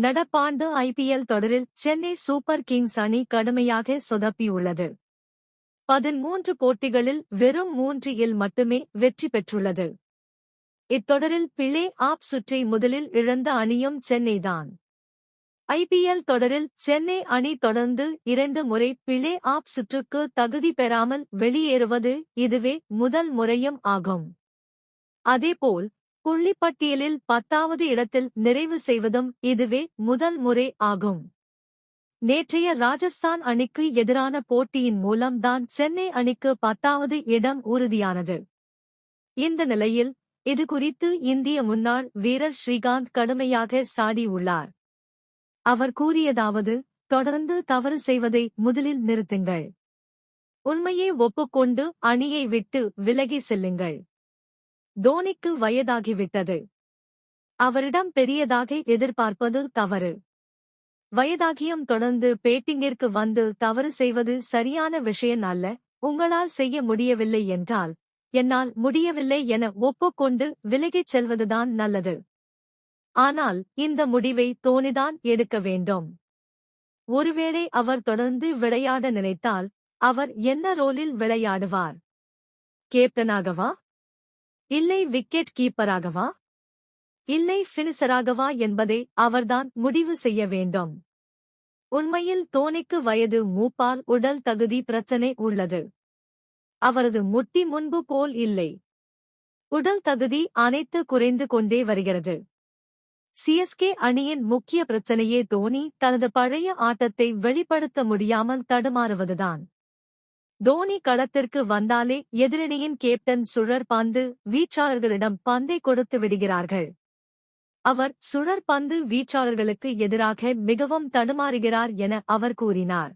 நடப்பாண்டு ஐபிஎல் தொடரில் Chennai super Kings அணி கடுமையாக சொதப்பியுள்ளது. பதிமூன்று போட்டிகளில் வெறும் மூன்று இல் மட்டுமே வெற்றி பெற்றுள்ளது. இத்தொடரில் பிளே ஆப் சுற்றை முதலில் இழந்த அணியும் சென்னைதான். ஐபிஎல் தொடரில் சென்னை அணி தொடர்ந்து இரண்டு முறை பிளே ஆப் சுற்றுக்கு தகுதி பெறாமல் வெளியேறுவது இதுவே முதல் முறையும் ஆகும். அதேபோல் புள்ளிப்பட்டியலில் பத்தாவது இடத்தில் நிறைவு செய்வதும் இதுவே முதல் முறை ஆகும். நேற்றைய ராஜஸ்தான் அணிக்கு எதிரான போட்டியின் மூலம்தான் சென்னை அணிக்கு பத்தாவது இடம் உறுதியானது. இந்த நிலையில் இது குறித்து இந்திய முன்னாள் வீரர் ஸ்ரீகாந்த் கடுமையாக சாடியுள்ளார் அவர் கூறியதாவது தொடர்ந்து தவறு செய்வதை முதலில் நிறுத்துங்கள். உண்மையை ஒப்புக்கொண்டு அணியை விட்டு விலகி செல்லுங்கள். தோனிக்கு வயதாகிவிட்டது. அவரிடம் பெரியதாக எதிர்பார்ப்பது தவறு. வயதாகியும் தொடர்ந்து பேட்டிங்கிற்கு வந்து தவறு செய்வது சரியான விஷயம் அல்ல. உங்களால் செய்ய முடியவில்லை என்றால் என்னால் முடியவில்லை என ஒப்புக்கொண்டு விலகிச் செல்வதுதான் நல்லது. ஆனால் இந்த முடிவை தோனிதான் எடுக்க வேண்டும். ஒருவேளை அவர் தொடர்ந்து விளையாட நினைத்தால் அவர் என்ன ரோலில் விளையாடுவார்? கேப்டனாகவா? இல்லை விக்கெட் கீப்பராகவா? இல்லை ஃபினிசராகவா என்பதை அவர்தான் முடிவு செய்ய வேண்டும். உண்மையில் தோனிக்கு வயது மூப்பால் உடல் தகுதி பிரச்சனை உள்ளது. அவரது முட்டி முன்பு போல் இல்லை. உடல் தகுதி அனைத்து குறைந்து கொண்டே வருகிறது. சிஎஸ்கே அணியின் முக்கிய பிரச்சனையே தோனி தனது பழைய ஆட்டத்தை வெளிப்படுத்த முடியாமல் தடுமாறுவதுதான். தோனி களத்திற்கு வந்தாலே எதிரணியின் கேப்டன் சுழற்பந்து வீச்சாளர்களிடம் பந்தை கொடுத்து விடுகிறார்கள். அவர் சுழற்பந்து வீச்சாளர்களுக்கு எதிராக மிகவும் தடுமாறுகிறார் என அவர் கூறினார்.